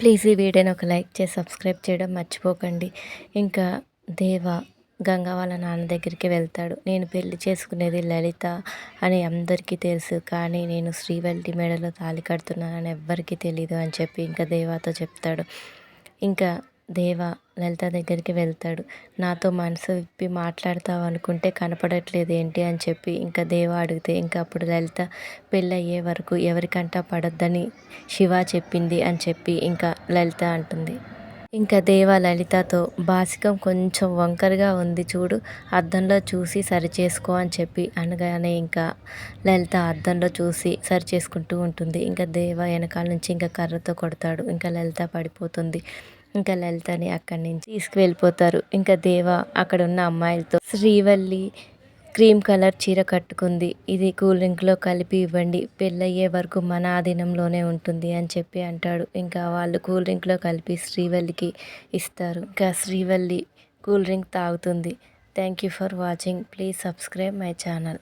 Please ఈ వీడియోని ఒక లైక్ చేసి సబ్స్క్రైబ్ చేయడం మర్చిపోకండి. ఇంకా దేవ గంగా వాళ్ళ నాన్న దగ్గరికి వెళ్తాడు. నేను పెళ్ళి చేసుకునేది లలిత అని అందరికీ తెలుసు. కానీ నేను శ్రీవల్లి మెడలో తాళి కడుతున్నానని ఎవ్వరికీ తెలీదు అని చెప్పి ఇంకా దేవాతో చెప్తాడు. ఇంకా దేవ లలిత దగ్గరికి వెళ్తాడు. నాతో మనసు విప్పి మాట్లాడతావు అనుకుంటే కనపడట్లేదు ఏంటి అని చెప్పి ఇంకా దేవ అడిగితే ఇంకా అప్పుడు లలిత పెళ్ళయ్యే వరకు ఎవరికంటా పడొద్దని శివ చెప్పింది అని చెప్పి ఇంకా లలిత అంటుంది. ఇంకా దేవ లలితతో బాసికం కొంచెం వంకరగా ఉంది చూడు అద్దంలో చూసి సరి చేసుకో అని చెప్పి అనగానే ఇంకా లలిత అద్దంలో చూసి సరి చేసుకుంటూ ఉంటుంది. ఇంకా దేవ వెనకాల నుంచి ఇంకా కర్రతో కొడతాడు. ఇంకా లలిత పడిపోతుంది. ఇంకా లలితని అక్కడి నుంచి తీసుకువెళ్ళిపోతారు. ఇంకా దేవ అక్కడ ఉన్న అమ్మాయిలతో శ్రీవల్లి క్రీమ్ కలర్ చీర కట్టుకుంది. ఇది కూల్ డ్రింక్లో కలిపి ఇవ్వండి. పెళ్ళయ్యే వరకు మన ఆధీనంలోనే ఉంటుంది అని చెప్పి అంటాడు. ఇంకా వాళ్ళు కూల్ డ్రింక్లో కలిపి శ్రీవల్లికి ఇస్తారు. ఇంకా శ్రీవల్లి కూల్ డ్రింక్ తాగుతుంది. Thank you for watching. Please subscribe my channel.